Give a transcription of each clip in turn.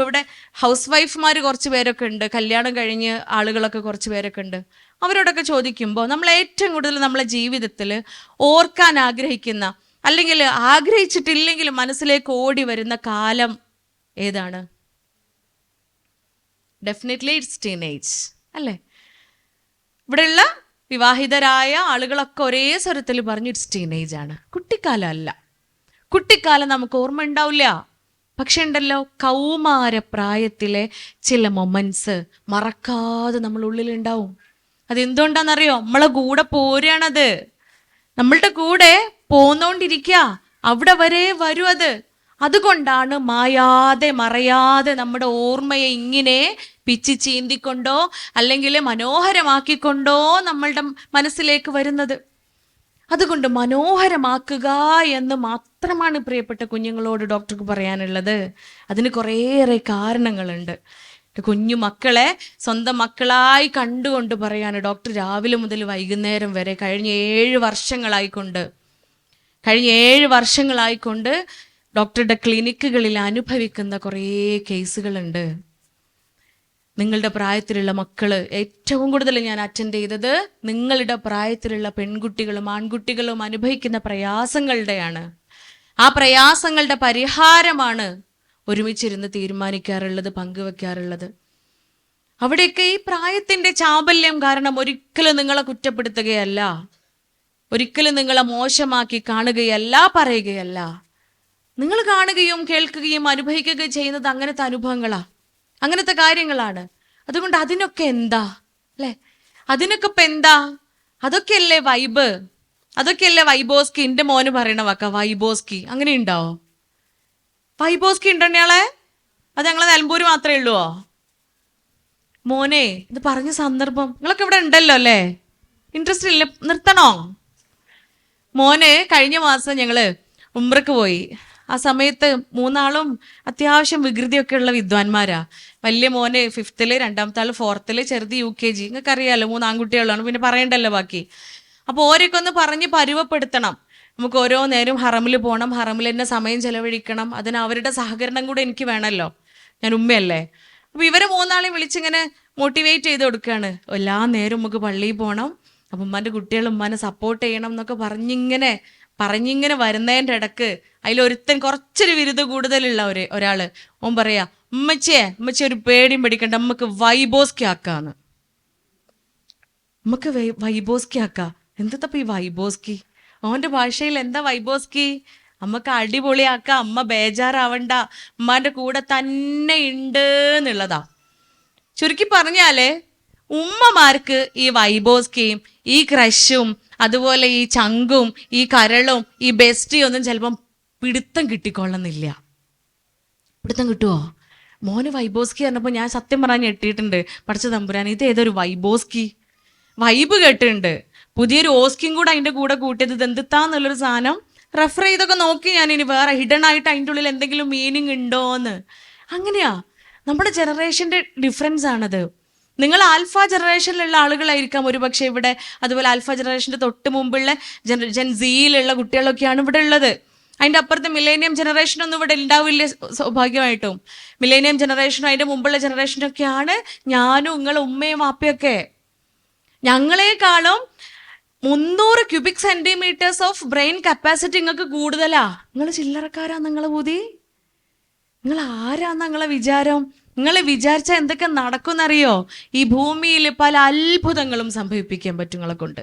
ഇപ്പൊ ഇവിടെ ഹൗസ് വൈഫ്മാർ കുറച്ച് പേരൊക്കെ ഉണ്ട്. കല്യാണം കഴിഞ്ഞ് ആളുകളൊക്കെ കുറച്ച് പേരൊക്കെ ഉണ്ട്. അവരോടൊക്കെ ചോദിക്കുമ്പോൾ നമ്മൾ ഏറ്റവും കൂടുതൽ നമ്മളെ ജീവിതത്തിൽ ഓർക്കാൻ ആഗ്രഹിക്കുന്ന അല്ലെങ്കിൽ ആഗ്രഹിച്ചിട്ടില്ലെങ്കിൽ മനസ്സിലേക്ക് ഓടി വരുന്ന കാലം ഏതാണ്? ഡെഫിനറ്റ്ലി ഇറ്റ്സ് ടീനേജ് അല്ലേ? ഇവിടെയുള്ള വിവാഹിതരായ ആളുകളൊക്കെ ഒരേ സ്വരത്തിൽ പറഞ്ഞു ഇറ്റ്സ് ടീനേജ് ആണ്. കുട്ടിക്കാലം അല്ല. കുട്ടിക്കാലം നമുക്ക് ഓർമ്മ ഉണ്ടാവില്ല. പക്ഷെ ഉണ്ടല്ലോ കൗമാര പ്രായത്തിലെ ചില മൊമെന്റ്സ് മറക്കാതെ നമ്മൾ ഉള്ളിലുണ്ടാവും. അതെന്തുകൊണ്ടാണെന്നറിയോ? നമ്മളെ കൂടെ പോരാണത്. നമ്മളുടെ കൂടെ പോന്നോണ്ടിരിക്കുക അവിടെ വരെ വരും അത്. അതുകൊണ്ടാണ് മായാതെ മറയാതെ നമ്മുടെ ഓർമ്മയെ ഇങ്ങനെ പിച്ചി ചീന്തിക്കൊണ്ടോ അല്ലെങ്കിൽ മനോഹരമാക്കിക്കൊണ്ടോ നമ്മളുടെ മനസ്സിലേക്ക് വരുന്നത്. അതുകൊണ്ട് മനോഹരമാക്കുക എന്ന് മാത്രമാണ് പ്രിയപ്പെട്ട കുഞ്ഞുങ്ങളോട് ഡോക്ടർക്ക് പറയാനുള്ളത്. അതിന് കുറേയേറെ കാരണങ്ങളുണ്ട്. കുഞ്ഞു മക്കളെ സ്വന്തം മക്കളായി കണ്ടുകൊണ്ട് പറയാണ് ഡോക്ടർ രാവിലെ മുതൽ വൈകുന്നേരം വരെ കഴിഞ്ഞ ഏഴ് വർഷങ്ങളായിക്കൊണ്ട്. കഴിഞ്ഞ ഏഴ് വർഷങ്ങളായിക്കൊണ്ട് ഡോക്ടറുടെ ക്ലിനിക്കുകളിൽ അനുഭവിക്കുന്ന കുറേ കേസുകളുണ്ട്. നിങ്ങളുടെ പ്രായത്തിലുള്ള മക്കൾ ഏറ്റവും കൂടുതൽ ഞാൻ അറ്റൻഡ് ചെയ്തത് നിങ്ങളുടെ പ്രായത്തിലുള്ള പെൺകുട്ടികളും ആൺകുട്ടികളും അനുഭവിക്കുന്ന പ്രയാസങ്ങളുടെയാണ്. ആ പ്രയാസങ്ങളുടെ പരിഹാരമാണ് ഒരുമിച്ചിരുന്ന് തീരുമാനിക്കാറുള്ളത് പങ്കുവെക്കാറുള്ളത്. അവിടെയൊക്കെ ഈ പ്രായത്തിന്റെ ചാബല്യം കാരണം ഒരിക്കലും നിങ്ങളെ കുറ്റപ്പെടുത്തുകയല്ല. ഒരിക്കലും നിങ്ങളെ മോശമാക്കി കാണുകയല്ല പറയുകയല്ല. നിങ്ങൾ കാണുകയും കേൾക്കുകയും അനുഭവിക്കുകയും ചെയ്യുന്നത് അങ്ങനത്തെ അനുഭവങ്ങളാ. അങ്ങനത്തെ കാര്യങ്ങളാണ്. അതുകൊണ്ട് അതിനൊക്കെ എന്താ? അല്ലേ? അതിനൊക്കെ ഇപ്പൊ എന്താ? അതൊക്കെയല്ലേ വൈബ്? അതൊക്കെയല്ലേ വൈബോസ്കി? എന്റെ മോന് പറയണ വാക്ക വൈബോസ്കി. അങ്ങനെ ഉണ്ടാവോ വൈബോസ്കി ഉണ്ടോ ഞങ്ങളെ അത് ഞങ്ങളെ നിലമ്പൂര് മാത്രമേ ഉള്ളൂ? മോനെ ഇത് പറഞ്ഞ സന്ദർഭം. നിങ്ങളൊക്കെ ഇവിടെ ഉണ്ടല്ലോ അല്ലേ? ഇൻട്രസ്റ്റ് ഇല്ല? നിർത്തണോ? മോന് കഴിഞ്ഞ മാസം ഞങ്ങൾ ഉമ്രക്ക് പോയി. ആ സമയത്ത് മൂന്നാളും അത്യാവശ്യം വികൃതിയൊക്കെ ഉള്ള വിദ്വാൻമാരാ. വലിയ മോന് ഫിഫ്ത്തിൽ രണ്ടാമത്തെ ആൾ ഫോർത്തിൽ ചെറുത് യു കെ ജി നിങ്ങൾക്ക് അറിയാലോ മൂന്ന് ആൺകുട്ടികളാണ്. പിന്നെ പറയണ്ടല്ലോ ബാക്കി. അപ്പോൾ ഓരോക്കെ ഒന്ന് പറഞ്ഞ് പരുവപ്പെടുത്തണം. നമുക്ക് ഓരോ നേരം ഹറമിൽ പോകണം ഹറമിൽ തന്നെ സമയം ചെലവഴിക്കണം. അതിന് അവരുടെ സഹകരണം കൂടെ എനിക്ക് വേണമല്ലോ ഞാൻ ഉമ്മയല്ലേ? അപ്പൊ ഇവരെ മൂന്നാളെയും വിളിച്ചിങ്ങനെ മോട്ടിവേറ്റ് ചെയ്ത് കൊടുക്കുകയാണ് എല്ലാ നേരം നമുക്ക് പള്ളിയിൽ പോകണം അപ്പം ഉമ്മാന്റെ കുട്ടികൾ ഉമ്മാനെ സപ്പോർട്ട് ചെയ്യണം എന്നൊക്കെ പറഞ്ഞിങ്ങനെ പറഞ്ഞിങ്ങനെ വരുന്നതിന്റെ ഇടയ്ക്ക് അതിലൊരുത്തൻ കുറച്ചൊരു വിരുദ്ധ കൂടുതലുള്ള ഒരു ഒരാൾ ഓൻ പറയാ ഉമ്മച്ചേ ഉമ്മച്ചേ ഒരു പേടിയും പേടിക്കണ്ട നമുക്ക് വൈബോസ്കി ആക്കാന്ന് നമുക്ക് വൈബോസ്കി ആക്കാം എന്തത്തപ്പ ഈ വൈബോസ്കി? ഓന്റെ ഭാഷയിൽ എന്താ വൈബോസ്കി? അമ്മയ്ക്ക് അടിപൊളിയാക്കാം അമ്മ ബേജാറാവണ്ട ഉമ്മാന്റെ കൂടെ തന്നെ ഉണ്ട് എന്നുള്ളതാ ചുരുക്കി പറഞ്ഞാൽ ഉമ്മമാർക്ക് ഈ വൈബോസ്കിയും ഈ ക്രഷും അതുപോലെ ഈ ചങ്കും ഈ കരളും ഈ ബെസ്റ്റിയൊന്നും ചിലപ്പം പിടുത്തം കിട്ടിക്കൊള്ളുന്നില്ല. പിടുത്തം കിട്ടുമോ മോന് വൈബോസ്കി പറഞ്ഞപ്പോൾ ഞാൻ സത്യം പറയാൻ ഞെട്ടിയിട്ടുണ്ട്. പഠിച്ച തമ്പുരാൻ ഇത് ഏതൊരു വൈബോസ്കി? വൈബ് കേട്ടിട്ടുണ്ട്. പുതിയൊരു ഓസ്കിയും കൂടെ അതിന്റെ കൂടെ കൂട്ടിയത് ഇത് എന്തിത്താന്നുള്ളൊരു സാധനം. റെഫർ ചെയ്തൊക്കെ നോക്കി ഞാൻ ഇനി വേറെ ഹിഡൻ ആയിട്ട് അതിന്റെ ഉള്ളിൽ എന്തെങ്കിലും മീനിങ് ഉണ്ടോ എന്ന് അങ്ങനെയാ. നമ്മുടെ ജനറേഷന്റെ ഡിഫറൻസ് ആണത്. നിങ്ങൾ ആൽഫ ജനറേഷനിലുള്ള ആളുകളായിരിക്കാം ഒരുപക്ഷെ ഇവിടെ അതുപോലെ ആൽഫ ജനറേഷന്റെ തൊട്ട് മുമ്പുള്ള ജന ജൻ സിയിലുള്ള കുട്ടികളൊക്കെയാണ് ഇവിടെ ഉള്ളത്. അതിന്റെ അപ്പുറത്ത് മില്ലേനിയം ജനറേഷനൊന്നും ഇവിടെ ഉണ്ടാവില്ല സ്വാഭാവികമായിട്ടും മില്ലേനിയം ജനറേഷനും അതിന്റെ മുമ്പുള്ള ജനറേഷനൊക്കെയാണ് ഞാനും നിങ്ങളും ഉമ്മയും വാപ്പയൊക്കെ. ഞങ്ങളെക്കാളും മുന്നൂറ് cubic centimetres of brain capacity നിങ്ങൾക്ക് കൂടുതലാ. നിങ്ങൾ ചില്ലറക്കാരാ നിങ്ങളെ ബുദ്ധി നിങ്ങൾ ആരാ നിങ്ങളെ വിചാരം? നിങ്ങൾ വിചാരിച്ച എന്തൊക്കെ നടക്കുന്നറിയോ ഈ ഭൂമിയിൽ പല അത്ഭുതങ്ങളും സംഭവിപ്പിക്കാൻ പറ്റും നിങ്ങളെ കൊണ്ട്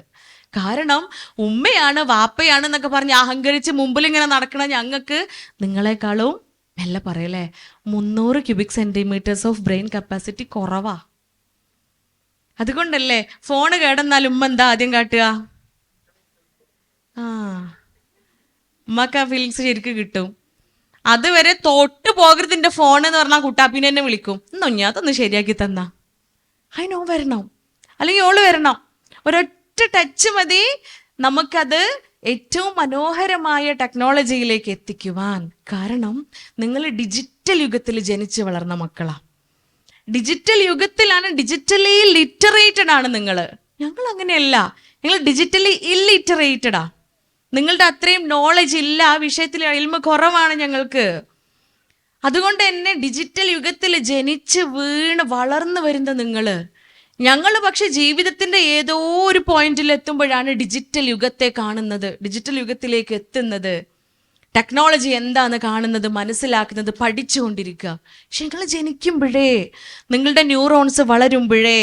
കാരണം ഉമ്മയാണ് വാപ്പയാണ് എന്നൊക്കെ പറഞ്ഞ് അഹങ്കരിച്ച് മുമ്പിൽ ഇങ്ങനെ നടക്കണ ഞങ്ങൾക്ക് നിങ്ങളെക്കാളും മെല്ലെ പറയല്ലേ മുന്നൂറ് cubic centimetres of brain capacity കുറവാ. അതുകൊണ്ടല്ലേ ഫോണ് കേടന്നാൽ ഉമ്മ എന്താ ആദ്യം കാട്ടുക? ആ ഉമ്മക്ക് ആ ഫീലിങ്സ് ശരിക്കും കിട്ടും. അതുവരെ തൊട്ട് പോകരുത് ഫോൺ എന്ന് പറഞ്ഞാൽ കുട്ടാപ്പിനെ തന്നെ വിളിക്കും. എന്നൊഞ്ഞാത്തൊന്ന് ശരിയാക്കി തന്നാ. അതിനോ വരണം. അല്ലെങ്കിൽ ഓൾ വരണം. ഒരൊറ്റ ടച്ച് മതി നമുക്കത് ഏറ്റവും മനോഹരമായ ടെക്നോളജിയിലേക്ക് എത്തിക്കുവാൻ. കാരണം നിങ്ങൾ ഡിജിറ്റൽ യുഗത്തിൽ ജനിച്ച് വളർന്ന മക്കളാ. ഡിജിറ്റൽ യുഗത്തിലാണ് ഡിജിറ്റലി ലിറ്ററേറ്റഡ് ആണ് നിങ്ങൾ ഞങ്ങൾ അങ്ങനെയല്ല നിങ്ങൾ ഡിജിറ്റലി ഇല്ലിറ്ററേറ്റഡാ നിങ്ങളുടെ അത്രയും നോളജ് ഇല്ല ആ വിഷയത്തിൽ എൽമ കുറവാണ് ഞങ്ങൾക്ക്. അതുകൊണ്ട് തന്നെ ഡിജിറ്റൽ യുഗത്തിൽ ജനിച്ച് വീണ് വളർന്നു വരുന്ന നിങ്ങൾ ഞങ്ങൾ പക്ഷെ ജീവിതത്തിന്റെ ഏതോ ഒരു പോയിന്റിൽ എത്തുമ്പോഴാണ് ഡിജിറ്റൽ യുഗത്തെ കാണുന്നത് ഡിജിറ്റൽ യുഗത്തിലേക്ക് എത്തുന്നത്. ടെക്നോളജി എന്താന്ന് കാണുന്നത് മനസ്സിലാക്കുന്നത് പഠിച്ചുകൊണ്ടിരിക്കുക. പക്ഷെ നിങ്ങൾ ജനിക്കുമ്പോഴേ നിങ്ങളുടെ ന്യൂറോൺസ് വളരുമ്പോഴേ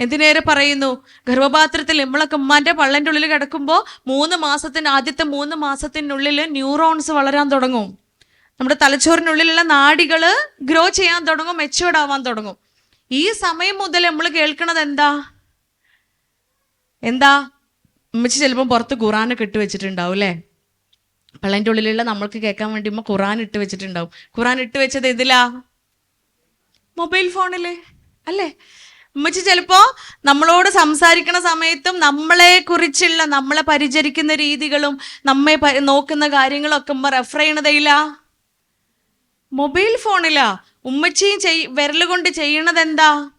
എന്തിനേറെ പറയുന്നു? ഗർഭപാത്രത്തിൽ നമ്മളൊക്കെ ഉമ്മാന്റെ പള്ളന്റെ ഉള്ളിൽ കിടക്കുമ്പോൾ മൂന്ന് മാസത്തിന് ആദ്യത്തെ മൂന്ന് മാസത്തിനുള്ളിൽ ന്യൂറോൺസ് വളരാൻ തുടങ്ങും. നമ്മുടെ തലച്ചോറിനുള്ളിലുള്ള നാടികൾ ഗ്രോ ചെയ്യാൻ തുടങ്ങും മെച്ചുവേർഡ് ആവാൻ തുടങ്ങും. ഈ സമയം മുതൽ നമ്മൾ കേൾക്കണത് എന്താ? എന്താ? ഉമ്മച്ചി ചിലപ്പോൾ പുറത്ത് ഖുറാനൊക്കെ ഇട്ട് വെച്ചിട്ടുണ്ടാവും അല്ലേ? പള്ളന്റെ ഉള്ളിലുള്ള നമ്മൾക്ക് കേൾക്കാൻ വേണ്ടി ഉമ്മ ഖുറാൻ ഇട്ട് വെച്ചിട്ടുണ്ടാവും. ഖുറാൻ ഇട്ട് വെച്ചത് ഇതിലാ? മൊബൈൽ ഫോണിൽ. അല്ലേ? ഉമ്മച്ചി ചിലപ്പോ നമ്മളോട് സംസാരിക്കുന്ന സമയത്തും നമ്മളെ കുറിച്ചുള്ള നമ്മളെ പരിചരിക്കുന്ന രീതികളും നമ്മെ നോക്കുന്ന കാര്യങ്ങളും ഒക്കെ ഉമ്മ റെഫർ ചെയ്യണതയില്ല മൊബൈൽ ഫോണിലാ. ഉമ്മച്ചിയും ചെയ് വിരൽ കൊണ്ട് ചെയ്യണത് എന്താ?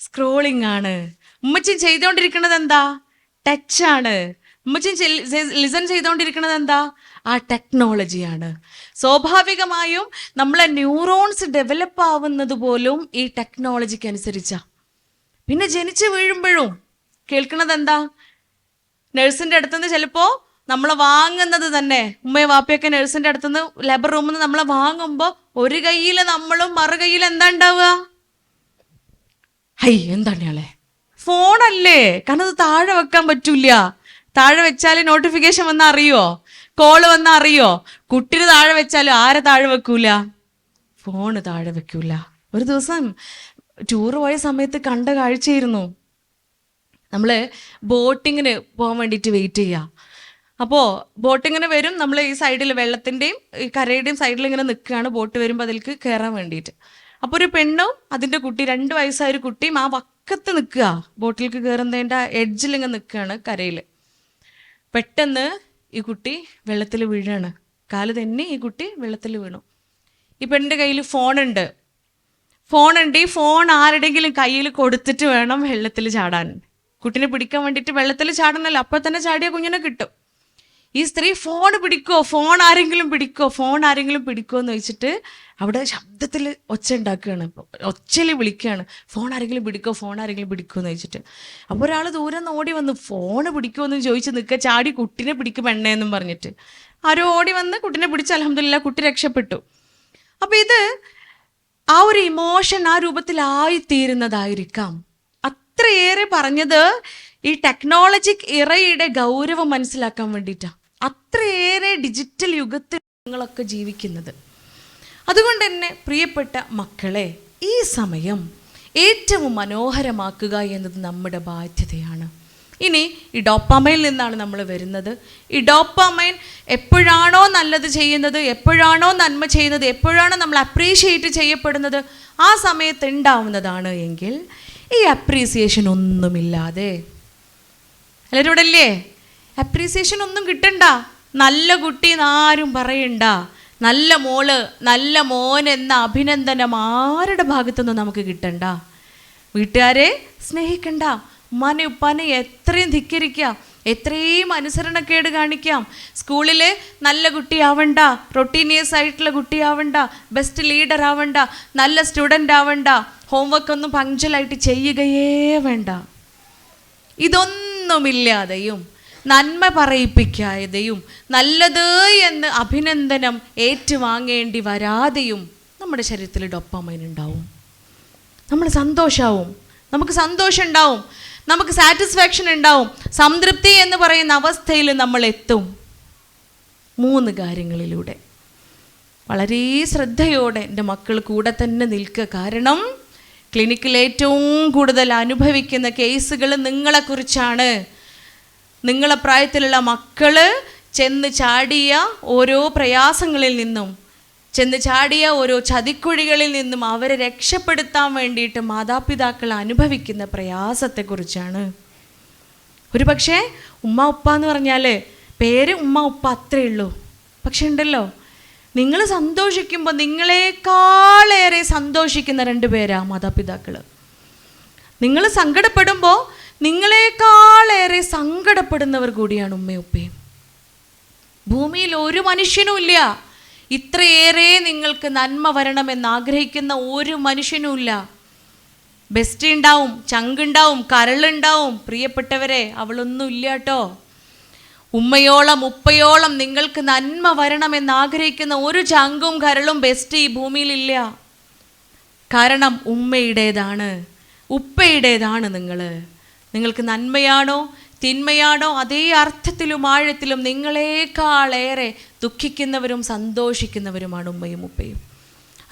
സ്ക്രോളിംഗ് ആണ്. ഉമ്മച്ചി ചെയ്തുകൊണ്ടിരിക്കുന്നത് എന്താ? ടച്ച് ആണ്. ഉമ്മച്ചി ലിസൺ ചെയ്തുകൊണ്ടിരിക്കുന്നത് എന്താ? ആ ടെക്നോളജിയാണ് സ്വാഭാവികമായും നമ്മളെ ന്യൂറോൺസ് ഡെവലപ്പ് ആവുന്നത് പോലും ഈ ടെക്നോളജിക്ക് അനുസരിച്ചാ. പിന്നെ ജനിച്ചു വീഴുമ്പോഴും കേൾക്കണത് എന്താ നഴ്സിന്റെ അടുത്തുനിന്ന് ചിലപ്പോ നമ്മളെ വാങ്ങുന്നത് തന്നെ. ഉമ്മയെ വാപ്പയൊക്കെ നഴ്സിന്റെ അടുത്തുനിന്ന് ലേബർ റൂമിൽ നിന്ന് നമ്മളെ വാങ്ങുമ്പോൾ ഒരു കയ്യിൽ നമ്മളും മറു കയ്യിൽ എന്താ ഉണ്ടാവുക ഹൈ എന്താണ് ഇയാളെ? ഫോണല്ലേ കാരണം അത് താഴെ വെക്കാൻ പറ്റൂല താഴെ വെച്ചാൽ നോട്ടിഫിക്കേഷൻ വന്നാൽ അറിയോ? കോൾ വന്നാൽ അറിയോ? കുട്ടിന് താഴെ വെച്ചാലും ആരെ താഴെ വെക്കൂല? ഫോണ് താഴെ വെക്കൂല. ഒരു ദിവസം ടൂർ പോയ സമയത്ത് കണ്ട കാഴ്ചയായിരുന്നു. നമ്മൾ ബോട്ടിങ്ങിന് പോകാൻ വേണ്ടിയിട്ട് വെയിറ്റ് ചെയ്യുക അപ്പോൾ ബോട്ടിങ്ങിന് വരും നമ്മൾ ഈ സൈഡിൽ വെള്ളത്തിന്റെയും ഈ കരയുടെയും സൈഡിൽ ഇങ്ങനെ നിൽക്കുകയാണ് ബോട്ട് വരുമ്പോൾ അതിലേക്ക് കയറാൻ വേണ്ടിയിട്ട്. അപ്പോൾ ഒരു പെണ്ണും അതിന്റെ കുട്ടി രണ്ട് വയസ്സായ ഒരു കുട്ടിയും ആ വക്കത്ത് നിൽക്കുക ബോട്ടിലേക്ക് കയറുന്നതിന്റെ എഡ്ജിൽ ഇങ്ങനെ നിൽക്കുകയാണ് കരയിൽ പെട്ടെന്ന് ഈ കുട്ടി വെള്ളത്തിൽ വീഴാണ്. കാൽ തന്നെ ഈ കുട്ടി വെള്ളത്തിൽ വീണു. ഈ പെണ്ണിന്റെ കയ്യിൽ ഫോണുണ്ട് ഫോണുണ്ട് ഈ ഫോൺ ആരുടെങ്കിലും കയ്യിൽ കൊടുത്തിട്ട് വേണം വെള്ളത്തിൽ ചാടാൻ. കുട്ടിനെ പിടിക്കാൻ വേണ്ടിയിട്ട് വെള്ളത്തിൽ ചാടണല്ലോ അപ്പോൾ തന്നെ ചാടിയ കുഞ്ഞിനെ കിട്ടും. ഈ സ്ത്രീ ഫോൺ പിടിക്കോ ഫോൺ ആരെങ്കിലും പിടിക്കോ ഫോൺ ആരെങ്കിലും പിടിക്കോ എന്ന് വെച്ചിട്ട് അവിടെ ശബ്ദത്തിൽ ഒച്ച ഉണ്ടാക്കുകയാണ് ഒച്ചയിൽ വിളിക്കുകയാണ്. ഫോൺ ആരെങ്കിലും പിടിക്കോ ഫോൺ ആരെങ്കിലും പിടിക്കോ എന്ന് വെച്ചിട്ട് അപ്പോൾ ഒരാൾ ദൂരം ഓടി വന്ന് ഫോൺ പിടിക്കുമോ എന്ന് ചോദിച്ച് നിൽക്കുക ചാടി കുട്ടിനെ പിടിക്കും എണ്ണയെന്നും പറഞ്ഞിട്ട്. ആരോ ഓടി വന്ന് കുട്ടിനെ പിടിച്ച് അലഹമില്ല കുട്ടി രക്ഷപ്പെട്ടു. അപ്പോൾ ഇത് ആ ഒരു ഇമോഷൻ ആ രൂപത്തിലായിത്തീരുന്നതായിരിക്കാം. അത്രയേറെ പറഞ്ഞത് ഈ ടെക്നോളജിക് ഇറയുടെ ഗൗരവം മനസ്സിലാക്കാൻ വേണ്ടിയിട്ടാണ് അത്രയേറെ ഡിജിറ്റൽ യുഗത്തിൽ നിങ്ങളൊക്കെ ജീവിക്കുന്നത്. അതുകൊണ്ട് തന്നെ പ്രിയപ്പെട്ട മക്കളെ ഈ സമയം ഏറ്റവും മനോഹരമാക്കുക എന്നത് നമ്മുടെ ബാധ്യതയാണ്. ഇനി ഈ നിന്നാണ് നമ്മൾ വരുന്നത്. ഈ എപ്പോഴാണോ നല്ലത് ചെയ്യുന്നത് എപ്പോഴാണോ നന്മ ചെയ്യുന്നത് എപ്പോഴാണോ നമ്മൾ അപ്രീഷിയേറ്റ് ചെയ്യപ്പെടുന്നത് ആ സമയത്ത് ഉണ്ടാവുന്നതാണ് എങ്കിൽ ഈ അപ്രീസിയേഷൻ ഒന്നുമില്ലാതെ. എല്ലാവരും ഇവിടെ അല്ലേ അപ്രീസിയേഷൻ ഒന്നും കിട്ടണ്ട. നല്ല കുട്ടി എന്നാരും പറയണ്ട. നല്ല മോൾ നല്ല മോൻ എന്ന അഭിനന്ദനം ആരുടെ ഭാഗത്തുനിന്നും നമുക്ക് കിട്ടണ്ട? വീട്ടുകാരെ സ്നേഹിക്കണ്ട. ഉമ്മാനെ ഉപ്പാനെ എത്രയും ധിക്കരിക്കാം എത്രയും അനുസരണക്കേട് കാണിക്കാം. സ്കൂളിൽ നല്ല കുട്ടിയാവണ്ട റൊട്ടീനിയസ് ആയിട്ടുള്ള കുട്ടിയാവണ്ട ബെസ്റ്റ് ലീഡർ ആവണ്ട നല്ല സ്റ്റുഡന്റ് ആവണ്ട ഹോംവർക്ക് ഒന്നും പങ്ക്ച്വലായിട്ട് ചെയ്യുകയേ വേണ്ട. ഇതൊന്നുമില്ലാതെയും നന്മ പറയിപ്പിക്കാതെയും നല്ലത് എന്ന് അഭിനന്ദനം ഏറ്റുവാങ്ങേണ്ടി വരാതെയും നമ്മുടെ ശരീരത്തിൽ ഡൊപ്പാമൈൻ ഉണ്ടാവും. നമ്മൾ സന്തോഷാവും. നമുക്ക് സന്തോഷം ഉണ്ടാവും നമുക്ക് സാറ്റിസ്ഫാക്ഷൻ ഉണ്ടാവും. സംതൃപ്തി എന്ന് പറയുന്ന അവസ്ഥയിൽ നമ്മൾ എത്തും. മൂന്ന് കാര്യങ്ങളിലൂടെ. വളരെ ശ്രദ്ധയോടെ എന്റെ മക്കൾ കൂടെ തന്നെ നിൽക്കുക. കാരണം ക്ലിനിക്കിൽ ഏറ്റവും കൂടുതൽ അനുഭവിക്കുന്ന കേസുകൾ നിങ്ങളെക്കുറിച്ചാണ്. നിങ്ങളെ പ്രായത്തിലുള്ള മക്കൾ ചെന്ന് ചാടിയ ഓരോ പ്രയാസങ്ങളിൽ നിന്നും ചെന്ന് ചാടിയ ഓരോ ചതിക്കുഴികളിൽ നിന്നും അവരെ രക്ഷപ്പെടുത്താൻ വേണ്ടിയിട്ട് മാതാപിതാക്കൾ അനുഭവിക്കുന്ന പ്രയാസത്തെക്കുറിച്ചാണ്. ഒരു പക്ഷേ ഉമ്മ ഉപ്പ എന്ന് പറഞ്ഞാൽ പേര് ഉമ്മ ഉപ്പ അത്രേ ഉള്ളൂ. പക്ഷെ ഉണ്ടല്ലോ നിങ്ങൾ സന്തോഷിക്കുമ്പോൾ നിങ്ങളെക്കാളേറെ സന്തോഷിക്കുന്ന രണ്ട് പേരാ മാതാപിതാക്കൾ നിങ്ങൾ സങ്കടപ്പെടുമ്പോൾ നിങ്ങളെക്കാളേറെ സങ്കടപ്പെടുന്നവർ കൂടിയാണ് ഉമ്മയും ഉപ്പയും. ഭൂമിയിൽ ഒരു മനുഷ്യനും ഇല്ല ഇത്രയേറെ നിങ്ങൾക്ക് നന്മ വരണമെന്ന് ആഗ്രഹിക്കുന്ന ഒരു മനുഷ്യനുമില്ല. ബെസ്റ്റ് ഉണ്ടാവും ചങ്കുണ്ടാവും കരളുണ്ടാവും. പ്രിയപ്പെട്ടവരെ അവളൊന്നും ഇല്ല കേട്ടോ ഉമ്മയോളം ഉപ്പയോളം നിങ്ങൾക്ക് നന്മ വരണമെന്ന് ആഗ്രഹിക്കുന്ന ഒരു ചങ്കും കരളും ബെസ്റ്റ് ഈ ഭൂമിയിലില്ല. കാരണം ഉമ്മയുടേതാണ് ഉപ്പയുടേതാണ് നിങ്ങൾ നിങ്ങൾക്ക് നന്മയാണോ? തിന്മയാണോ അതേ അർത്ഥത്തിലും ആഴത്തിലും നിങ്ങളെക്കാളേറെ ദുഃഖിക്കുന്നവരും സന്തോഷിക്കുന്നവരുമാണ് ഉമ്മയും ഉപ്പയും.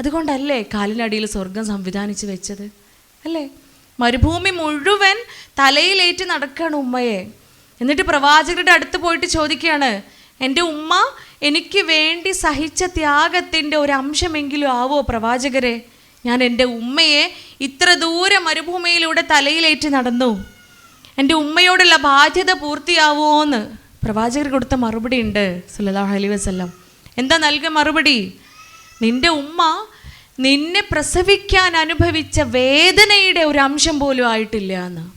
അതുകൊണ്ടല്ലേ കാലിനടിയിൽ സ്വർഗം സംവിധാനിച്ച് വെച്ചത്? അല്ലേ? മരുഭൂമി മുഴുവൻ തലയിലേറ്റ് നടക്കുകയാണ് ഉമ്മയെ. എന്നിട്ട് പ്രവാചകരുടെ അടുത്ത് പോയിട്ട് ചോദിക്കുകയാണ് എന്റെ ഉമ്മ എനിക്ക് വേണ്ടി സഹിച്ച ത്യാഗത്തിന്റെ ഒരു അംശമെങ്കിലും ആവോ പ്രവാചകരെ? ഞാൻ എന്റെ ഉമ്മയെ ഇത്ര ദൂരെ മരുഭൂമിയിലൂടെ തലയിലേറ്റ് നടന്നു. എന്റെ ഉമ്മയോടുള്ള ബാധ്യത പൂർത്തിയാവുമോന്ന് പ്രവാചകർ കൊടുത്ത മറുപടി ഉണ്ട് സല്ലല്ലാഹു അലി വസല്ലം. എന്താ നൽകിയ മറുപടി? നിന്റെ ഉമ്മ നിന്നെ പ്രസവിക്കാൻ അനുഭവിച്ച വേദനയുടെ ഒരു അംശം പോലും ആയിട്ടില്ല എന്ന്.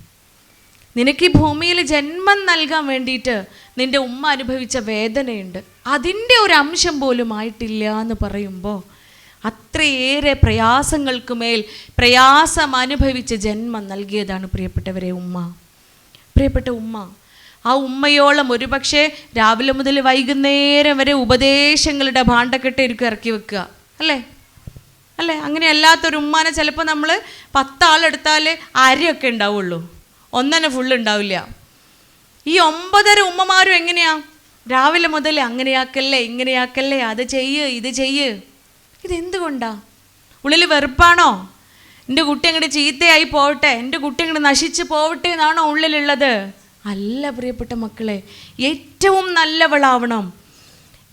നിനക്ക് ഈ ഭൂമിയിൽ ജന്മം നൽകാൻ വേണ്ടിയിട്ട് നിന്റെ ഉമ്മ അനുഭവിച്ച വേദനയുണ്ട്. അതിന്റെ ഒരു അംശം പോലും ആയിട്ടില്ല എന്ന് പറയുമ്പോൾ അത്രയേറെ പ്രയാസങ്ങൾക്ക് മേൽ പ്രയാസം അനുഭവിച്ച് ജന്മം നൽകിയതാണ് പ്രിയപ്പെട്ടവരെ ഉമ്മ. പ്രിയപ്പെട്ട ഉമ്മ ആ ഉമ്മയോളം ഒരുപക്ഷെ രാവിലെ മുതൽ വൈകുന്നേരം വരെ ഉപദേശങ്ങളുടെ ഭാണ്ഡക്കെട്ടായിരിക്കും ഇറക്കി വെക്കുക. അല്ലേ? അല്ലേ? അങ്ങനെ അല്ലാത്തൊരു ഉമ്മാനെ ചിലപ്പോൾ നമ്മൾ പത്താളെടുത്താൽ അരയൊക്കെ ഉണ്ടാവുള്ളൂ. ഒന്നന്നെ ഫുള്ള് ഉണ്ടാവില്ല. ഈ ഒമ്പതര ഉമ്മമാരും എങ്ങനെയാ? രാവിലെ മുതൽ അങ്ങനെയാക്കല്ലേ ഇങ്ങനെയാക്കല്ലേ അത് ചെയ്യ് ഇത് ചെയ്യ്. ഇതെന്തുകൊണ്ടാ? ഉള്ളിൽ വെറുപ്പാണോ? എന്റെ കുട്ടി അങ്ങോട്ട് ചീത്തയായി പോവട്ടെ എന്റെ കുട്ടി അങ്ങോട്ട് നശിച്ച് പോവട്ടെ എന്നാണോ ഉള്ളിലുള്ളത്? അല്ല പ്രിയപ്പെട്ട മക്കളെ ഏറ്റവും നല്ലവളാവണം.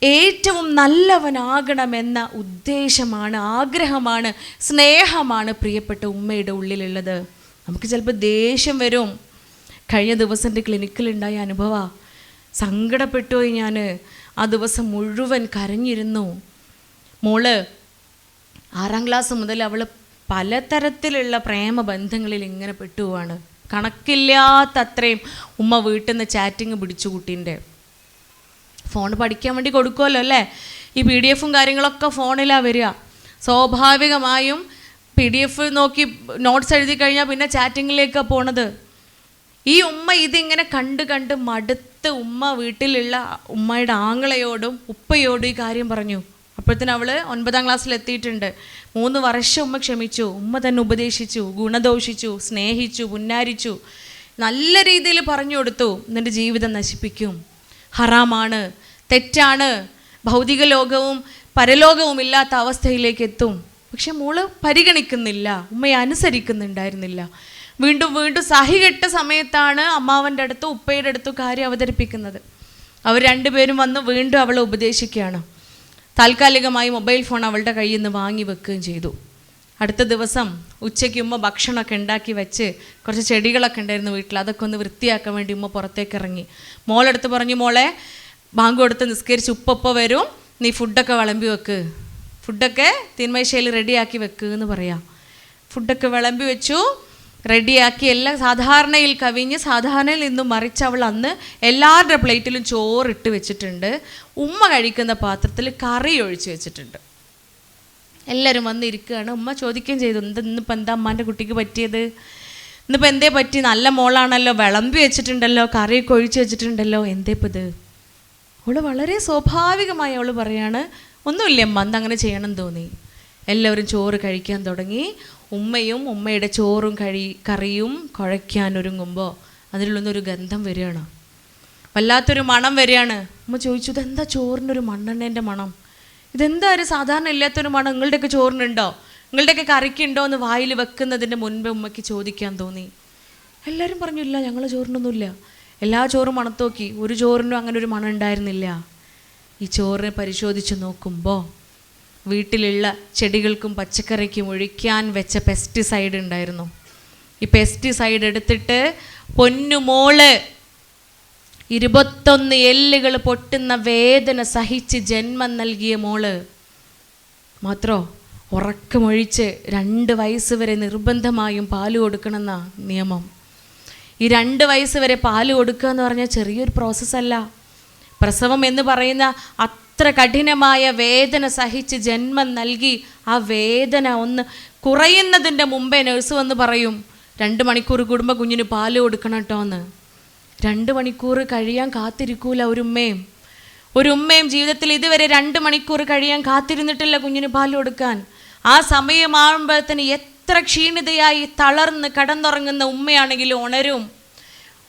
ഏറ്റവും നല്ലവനാകണമെന്ന ഉദ്ദേശമാണ് ആഗ്രഹമാണ് സ്നേഹമാണ് പ്രിയപ്പെട്ട ഉമ്മയുടെ ഉള്ളിലുള്ളത്. നമുക്ക് ചിലപ്പോൾ ദേഷ്യം വരും. കഴിഞ്ഞ ദിവസം എന്റെ ക്ലിനിക്കിലുണ്ടായ അനുഭവ സങ്കടപ്പെട്ടുപോയി ഞാൻ ആ ദിവസം മുഴുവൻ കരഞ്ഞിരുന്നു. മോൾ ആറാം ക്ലാസ് മുതൽ അവൾ പലതരത്തിലുള്ള പ്രേമബന്ധങ്ങളിൽ ഇങ്ങനെ പെട്ടുപോവാണ്. കണക്കില്ലാത്തത്രയും ഉമ്മ വീട്ടിൽ നിന്ന് ചാറ്റിങ് പിടിച്ചു കുട്ടീന്റെ ഫോൺ പഠിക്കാൻ വേണ്ടി കൊടുക്കുമല്ലോ അല്ലേ? ഈ പി ഡി എഫും കാര്യങ്ങളൊക്കെ ഫോണിലാണ് വരിക. സ്വാഭാവികമായും പി ഡി എഫ് നോക്കി നോട്ട്സ് എഴുതി കഴിഞ്ഞാൽ പിന്നെ ചാറ്റിങ്ങിലേക്കാണ് പോണത്. ഈ ഉമ്മ ഇതിങ്ങനെ കണ്ട് കണ്ട് മടുത്ത് ഉമ്മ വീട്ടിലുള്ള ഉമ്മയുടെ ആങ്ങളയോടും ഉപ്പയോടും ഈ കാര്യം പറഞ്ഞു. അപ്പോഴത്തേന് അവൾ ഒൻപതാം ക്ലാസ്സിൽ എത്തിയിട്ടുണ്ട്. മൂന്ന് വർഷം ഉമ്മ ക്ഷമിച്ചു. ഉമ്മ തന്നെ ഉപദേശിച്ചു ഗുണദോഷിച്ചു സ്നേഹിച്ചു പുന്നാരിച്ചു. നല്ല രീതിയിൽ പറഞ്ഞു കൊടുത്തു. നിന്റെ ജീവിതം നശിപ്പിക്കും. ഹറാമാണ്. തെറ്റാണ്. ഭൗതിക ലോകവും പരലോകവും ഇല്ലാത്ത അവസ്ഥയിലേക്ക് എത്തും. പക്ഷെ മോൾ പരിഗണിക്കുന്നില്ല. ഉമ്മയെ അനുസരിക്കുന്നുണ്ടായിരുന്നില്ല. വീണ്ടും വീണ്ടും സഹികെട്ട സമയത്താണ് അമ്മാവന്റെ അടുത്ത് ഉപ്പയുടെ അടുത്തും കാര്യം അവതരിപ്പിക്കുന്നത്. അവർ രണ്ടുപേരും വന്ന് വീണ്ടും അവളെ ഉപദേശിക്കുകയാണ്. താൽക്കാലികമായി മൊബൈൽ ഫോൺ അവളുടെ കയ്യിൽ നിന്ന് വാങ്ങി വെക്കുകയും ചെയ്തു. അടുത്ത ദിവസം ഉച്ചയ്ക്ക് ഉമ്മ ഭക്ഷണമൊക്കെ ഉണ്ടാക്കി വെച്ച് കുറച്ച് ചെടികളൊക്കെ ഉണ്ടായിരുന്നു വീട്ടിൽ. അതൊക്കെ ഒന്ന് വൃത്തിയാക്കാൻ വേണ്ടി ഉമ്മ പുറത്തേക്ക് ഇറങ്ങി. മോളെടുത്ത് പറഞ്ഞു മോളെ ബാങ്ക് കൊടുത്ത് നിസ്കരിച്ച് ഉപ്പപ്പ വരും? നീ ഫുഡൊക്കെ വിളമ്പി വെക്ക്. ഫുഡൊക്കെ തീന്മേശയിൽ റെഡിയാക്കി വെക്കുക എന്ന് പറയാം. ഫുഡൊക്കെ വിളമ്പി വെച്ചു. റെഡിയാക്കി എല്ലാം സാധാരണയിൽ കവിഞ്ഞ് സാധാരണയിൽ നിന്നും മറിച്ച് അവൾ അന്ന് എല്ലാവരുടെ പ്ലേറ്റിലും ചോറിട്ട് വെച്ചിട്ടുണ്ട്. ഉമ്മ കഴിക്കുന്ന പാത്രത്തിൽ കറി ഒഴിച്ച് വെച്ചിട്ടുണ്ട്. എല്ലാവരും വന്ന് ഇരിക്കുകയാണ്. ഉമ്മ ചോദിക്കുകയും ചെയ്തു എന്ത് ഇന്നിപ്പോൾ എന്താ അമ്മാന്റെ കുട്ടിക്ക് പറ്റിയത്? ഇന്നിപ്പോൾ എന്തേ പറ്റി? നല്ല മോളാണല്ലോ വിളമ്പി വെച്ചിട്ടുണ്ടല്ലോ കറിയൊക്കെ ഒഴിച്ച് വെച്ചിട്ടുണ്ടല്ലോ എന്തേ ഇപ്പം ഇത്? അവൾ വളരെ സ്വാഭാവികമായി അവൾ പറയാണ് ഒന്നുമില്ല അമ്മ അന്ന് അങ്ങനെ ചെയ്യണം തോന്നി. എല്ലാവരും ചോറ് കഴിക്കാൻ തുടങ്ങി. ഉമ്മയും ഉമ്മയുടെ ചോറും കഴി കറിയും കുഴയ്ക്കാൻ ഒരുങ്ങുമ്പോൾ അതിലുള്ളൊരു ഗന്ധം വരികയാണ്. വല്ലാത്തൊരു മണം വരികയാണ്. ഉമ്മ ചോദിച്ചു ഇതെന്താ ചോറിനൊരു മണ്ണെണ്ണേന്റെ മണം? ഇതെന്താ ഒരു സാധാരണ ഇല്ലാത്തൊരു മണം? നിങ്ങളുടെയൊക്കെ ചോറിനുണ്ടോ? നിങ്ങളുടെയൊക്കെ കറിക്കുണ്ടോ എന്ന് വായിൽ വെക്കുന്നതിന്റെ മുൻപ് ഉമ്മയ്ക്ക് ചോദിക്കാൻ തോന്നി. എല്ലാവരും പറഞ്ഞു ഇല്ല ഞങ്ങൾ ചോറിനൊന്നുമില്ല. എല്ലാ ചോറും മണത്തോക്കി ഒരു ചോറിനും അങ്ങനെ ഒരു മണം ഉണ്ടായിരുന്നില്ല. ഈ ചോറിനെ പരിശോധിച്ച് നോക്കുമ്പോൾ വീട്ടിലുള്ള ചെടികൾക്കും പച്ചക്കറിക്കും ഒഴിക്കാൻ വെച്ച പെസ്റ്റിസൈഡ് ഉണ്ടായിരുന്നു. ഈ പെസ്റ്റിസൈഡ് എടുത്തിട്ട് പൊന്നുമോൾ ഇരുപത്തൊന്ന് എല്ലുകൾ പൊട്ടുന്ന വേദന സഹിച്ച് ജന്മം നൽകിയ മോൾ മാത്രോ ഉറക്കമൊഴിച്ച് രണ്ട് വയസ്സ് വരെ നിർബന്ധമായും പാൽ കൊടുക്കണമെന്ന നിയമം. ഈ രണ്ട് വയസ്സ് വരെ പാൽ കൊടുക്കുക എന്ന് പറഞ്ഞാൽ ചെറിയൊരു പ്രോസസ്സല്ല പ്രസവം എന്ന് പറയുന്ന അത്ര കഠിനമായ വേദന സഹിച്ച് ജന്മം നൽകി ആ വേദന ഒന്ന് കുറയുന്നതിന്റെ മുമ്പേ നഴ്സ് വന്ന് പറയും രണ്ട് മണിക്കൂർ കുടുംബ കുഞ്ഞിന് പാൽ കൊടുക്കണം കേട്ടോ എന്ന് രണ്ട് മണിക്കൂർ കഴിയാൻ കാത്തിരിക്കൂല ഒരു ഉമ്മയും. ഒരു ഉമ്മയും ജീവിതത്തിൽ ഇതുവരെ രണ്ട് മണിക്കൂർ കഴിയാൻ കാത്തിരുന്നിട്ടില്ല കുഞ്ഞിന് പാൽ കൊടുക്കാൻ. ആ സമയമാകുമ്പോഴത്തേന് എത്ര ക്ഷീണിതയായി തളർന്ന് കടന്നുറങ്ങുന്ന ഉമ്മയാണെങ്കിലും ഉണരും.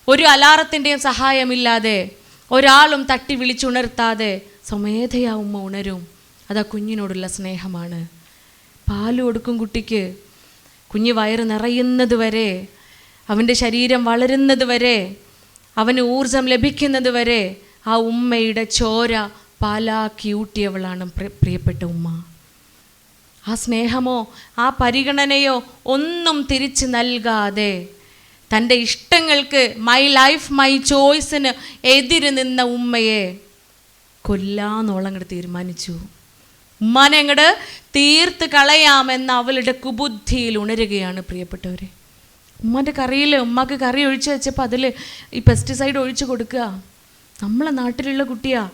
ഒരു അലാറത്തിന്റെയും സഹായമില്ലാതെ ഒരാളും തട്ടി വിളിച്ചുണർത്താതെ സ്വമേധയാ ഉമ്മ ഉണരും. അതാ കുഞ്ഞിനോടുള്ള സ്നേഹമാണ്. പാൽ കൊടുക്കും കുട്ടിക്ക്. കുഞ്ഞ് വയറ് നിറയുന്നത് വരെ അവന്റെ ശരീരം വളരുന്നത് വരെ അവന് ഊർജം ലഭിക്കുന്നത് വരെ ആ ഉമ്മയുടെ ചോര പാലാക്കി ഊട്ടിയവളാണ് പ്രിയപ്പെട്ട ഉമ്മ. ആ സ്നേഹമോ ആ പരിഗണനയോ ഒന്നും തിരിച്ചു നൽകാതെ തന്റെ ഇഷ്ടങ്ങൾക്ക് മൈ ലൈഫ് മൈ ചോയ്സിന് എതിര് നിന്ന ഉമ്മയെ കൊല്ലാന്നോളം അങ്ങോട്ട് തീരുമാനിച്ചു. ഉമ്മാനെ അങ്ങോട്ട് തീർത്ത് കളയാമെന്ന അവളുടെ കുബുദ്ധിയിൽ ഉണരുകയാണ് പ്രിയപ്പെട്ടവരെ. ഉമ്മാന്റെ കറിയിൽ ഉമ്മാക്ക് കറി ഒഴിച്ച് വെച്ചപ്പോൾ അതിൽ ഈ പെസ്റ്റിസൈഡ് ഒഴിച്ചു കൊടുക്കുക. നമ്മളെ നാട്ടിലുള്ള കുട്ടിയാ.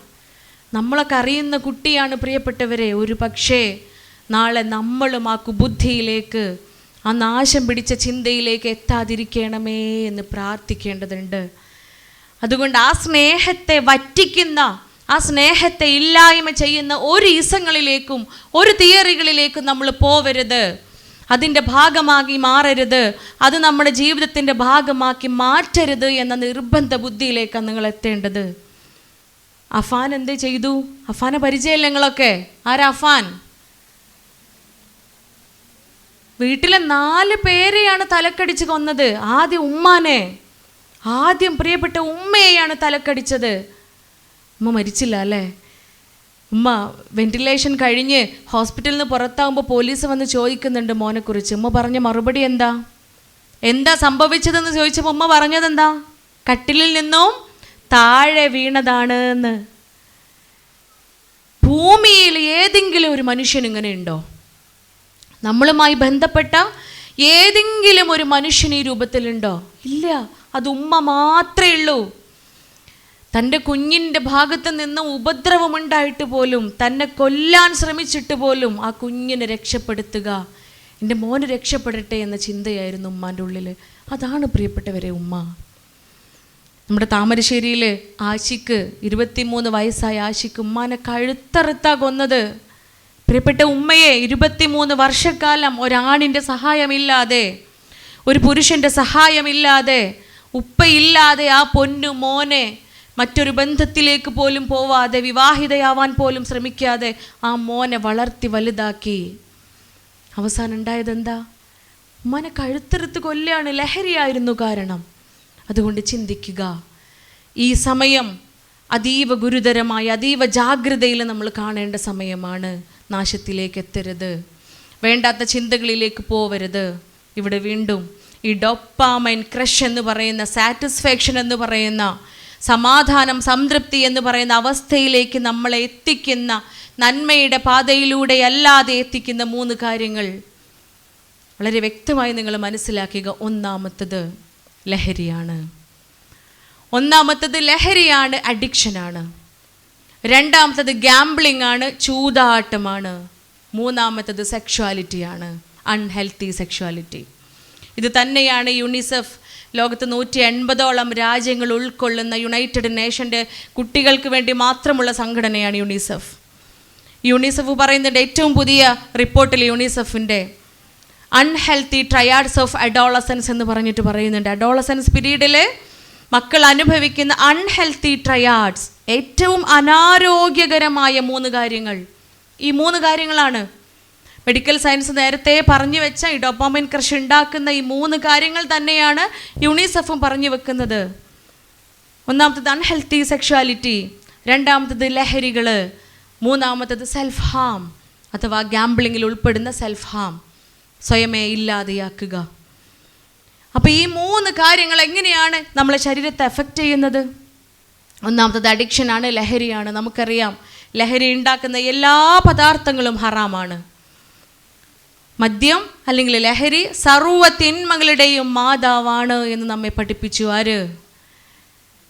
നമ്മളെ കറിയുന്ന കുട്ടിയാണ് പ്രിയപ്പെട്ടവരെ. ഒരു പക്ഷേ നാളെ നമ്മളും ആ കുബുദ്ധിയിലേക്ക് ആ നാശം പിടിച്ച ചിന്തയിലേക്ക് എത്താതിരിക്കണമേ എന്ന് പ്രാർത്ഥിക്കേണ്ടതുണ്ട്. അതുകൊണ്ട് ആ സ്നേഹത്തെ വറ്റിക്കുന്ന ആ സ്നേഹത്തെ ഇല്ലായ്മ ചെയ്യുന്ന ഒരു ഇസങ്ങളിലേക്കും ഒരു തിയറികളിലേക്കും നമ്മൾ പോവരുത്. അതിന്റെ ഭാഗമാക്കി മാറരുത്. അത് നമ്മുടെ ജീവിതത്തിന്റെ ഭാഗമാക്കി മാറ്റരുത് എന്ന നിർബന്ധ ബുദ്ധിയിലേക്കാണ് നിങ്ങൾ എത്തേണ്ടത്. അഫാൻ എന്ത് ചെയ്തു? അഫാനെ പരിചയമല്ല നിങ്ങളൊക്കെ ആരാ അഫാൻ? വീട്ടിലെ നാല് പേരെയാണ് തലക്കടിച്ച് കൊന്നത്. ആദ്യം ഉമ്മാനെ. ആദ്യം പ്രിയപ്പെട്ട ഉമ്മയെയാണ് തലക്കടിച്ചത്. ഉമ്മ മരിച്ചില്ല അല്ലേ? ഉമ്മ വെന്റിലേഷൻ കഴിഞ്ഞ് ഹോസ്പിറ്റലിൽ നിന്ന് പുറത്താകുമ്പോൾ പോലീസ് വന്ന് ചോദിക്കുന്നുണ്ട് മോനെക്കുറിച്ച്. ഉമ്മ പറഞ്ഞ മറുപടി എന്താ? എന്താ സംഭവിച്ചതെന്ന് ചോദിച്ചപ്പോൾ ഉമ്മ പറഞ്ഞതെന്താ? കട്ടിലിൽ നിന്നും താഴെ വീണതാണ് എന്ന് ഭൂമിയിൽ ഏതെങ്കിലും ഒരു മനുഷ്യൻ ഇങ്ങനെ ഉണ്ടോ? നമ്മളുമായി ബന്ധപ്പെട്ട ഏതെങ്കിലും ഒരു മനുഷ്യൻ ഈ രൂപത്തിലുണ്ടോ? ഇല്ല. അത് ഉമ്മ മാത്രമേ ഉള്ളൂ. തന്റെ കുഞ്ഞിന്റെ ഭാഗത്ത് നിന്ന് ഉപദ്രവമുണ്ടായിട്ട് പോലും തന്നെ കൊല്ലാൻ ശ്രമിച്ചിട്ട് പോലും ആ കുഞ്ഞിനെ രക്ഷപ്പെടുത്തുക. എന്റെ മോന് രക്ഷപ്പെടട്ടെ എന്ന ചിന്തയായിരുന്നു ഉമ്മാന്റെ ഉള്ളിൽ അതാണ് പ്രിയപ്പെട്ടവരെ ഉമ്മ. നമ്മുടെ താമരശ്ശേരിയിൽ ആശിക്ക് ഇരുപത്തിമൂന്ന് വയസ്സായ ആശിക്ക് ഉമ്മാനെ കഴുത്തറുത്താ കൊന്നത്. പ്രിയപ്പെട്ട ഉമ്മയെ ഇരുപത്തിമൂന്ന് വർഷക്കാലം ഒരാണിന്റെ സഹായമില്ലാതെ ഒരു പുരുഷന്റെ സഹായമില്ലാതെ ഉപ്പയില്ലാതെ ആ പൊന്നു മോനെ മറ്റൊരു ബന്ധത്തിലേക്ക് പോലും പോവാതെ വിവാഹിതയാവാൻ പോലും ശ്രമിക്കാതെ ആ മോനെ വളർത്തി വലുതാക്കി. അവസാനം ഉണ്ടായത് എന്താ ഉമ്മാനെ കഴുത്തെടുത്ത് കൊല്ലാണ് ലഹരിയായിരുന്നു കാരണം. അതുകൊണ്ട് ചിന്തിക്കുക. ഈ സമയം അതീവ ഗുരുതരമായ അതീവ ജാഗ്രതയിൽ നമ്മൾ കാണേണ്ട സമയമാണ്. നാശത്തിലേക്ക് എത്തരുത് വേണ്ടാത്ത ചിന്തകളിലേക്ക് പോവരുത്. ഇവിടെ വീണ്ടും ഈ ഡൊപ്പാമൈൻ ക്രഷ് എന്ന് പറയുന്ന സാറ്റിസ്ഫാക്ഷൻ എന്ന് പറയുന്ന സമാധാനം സംതൃപ്തി എന്ന് പറയുന്ന അവസ്ഥയിലേക്ക് നമ്മളെ എത്തിക്കുന്ന നന്മയുടെ പാതയിലൂടെ അല്ലാതെ എത്തിക്കുന്ന മൂന്ന് കാര്യങ്ങൾ വളരെ വ്യക്തമായി നിങ്ങൾ മനസ്സിലാക്കുക. ഒന്നാമത്തത് ലഹരിയാണ്. ഒന്നാമത്തത് ലഹരിയാണ് അഡിക്ഷനാണ് രണ്ടാമത്തത് ഗ്യാംബ്ലിംഗ് ആണ് ചൂതാട്ടമാണ്. മൂന്നാമത്തത് സെക്ഷുവാലിറ്റിയാണ് അൺഹെൽത്തി സെക്ഷുവാലിറ്റി ഇത് തന്നെയാണ് യുണിസെഫ് ലോകത്ത് നൂറ്റി എൺപതോളം രാജ്യങ്ങൾ ഉൾക്കൊള്ളുന്ന യുണൈറ്റഡ് നേഷന്റെ കുട്ടികൾക്ക് വേണ്ടി മാത്രമുള്ള സംഘടനയാണ് യുണിസെഫ് യുണിസെഫ് പറയുന്നുണ്ട് ഏറ്റവും പുതിയ റിപ്പോർട്ടിൽ യുണിസെഫിന്റെ അൺഹെൽത്തി ട്രയാഡ്സ് ഓഫ് അഡോളസൻസ് എന്ന് പറഞ്ഞിട്ട് പറയുന്നുണ്ട്. അഡോളസൻസ് പീരീഡിൽ മക്കൾ അനുഭവിക്കുന്ന അൺഹെൽത്തി ട്രയാഡ്സ് ഏറ്റവും അനാരോഗ്യകരമായ മൂന്ന് കാര്യങ്ങൾ. ഈ മൂന്ന് കാര്യങ്ങളാണ്. മെഡിക്കൽ സയൻസ് നേരത്തെ പറഞ്ഞു വെച്ച ഈ ഡോപ്പോമിൻ കൃഷി ഉണ്ടാക്കുന്ന ഈ മൂന്ന് കാര്യങ്ങൾ തന്നെയാണ് യുണിസെഫും പറഞ്ഞു വെക്കുന്നത്. ഒന്നാമത്തത് അൺഹെൽത്തി സെക്ഷുവാലിറ്റി രണ്ടാമത്തത് ലഹരികൾ മൂന്നാമത്തത് സെൽഫ് ഹാം അഥവാ ഗാംബ്ലിങ്ങിൽ ഉൾപ്പെടുന്ന സെൽഫ് ഹാം സ്വയമേ ഇല്ലാതെയാക്കുക. അപ്പോൾ ഈ മൂന്ന് കാര്യങ്ങൾ എങ്ങനെയാണ് നമ്മളെ ശരീരത്തെ എഫക്റ്റ് ചെയ്യുന്നത്? ഒന്നാമത്തത് അഡിക്ഷനാണ് ലഹരിയാണ്. നമുക്കറിയാം ലഹരി ഉണ്ടാക്കുന്ന എല്ലാ പദാർത്ഥങ്ങളും ഹറാമാണ്. മദ്യം അല്ലെങ്കിൽ ലഹരി സർവ തിന്മകളുടെയും മാതാവാണ് എന്ന് നമ്മെ പഠിപ്പിച്ചു ആര്?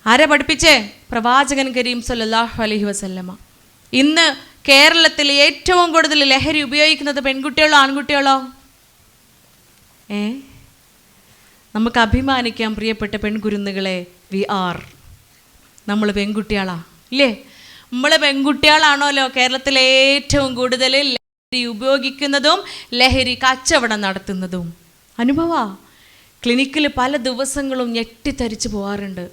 ആരെ പഠിപ്പിച്ചേ? പ്രവാചകൻ കരീം സല്ലാഹു അലഹി വസല്ലമ. ഇന്ന് കേരളത്തിൽ ഏറ്റവും കൂടുതൽ ലഹരി ഉപയോഗിക്കുന്നത് പെൺകുട്ടികളോ ആൺകുട്ടികളോ? ഏ? നമുക്ക് അഭിമാനിക്കാം പ്രിയപ്പെട്ട പെൺകുരുന്നുകളെ വി ആർ. നമ്മൾ പെൺകുട്ടികളാ. ഇല്ലേ? നമ്മൾ പെൺകുട്ടികളാണല്ലോ കേരളത്തിലെ ഏറ്റവും കൂടുതൽ ലഹരി ഉപയോഗിക്കുന്നതും ലഹരി കച്ചവടം നടത്തുന്നതും. അനുഭവ. ക്ലിനിക്കിൽ പല ദിവസങ്ങളും ഞെട്ടിത്തരിച്ചു പോകാറുണ്ട്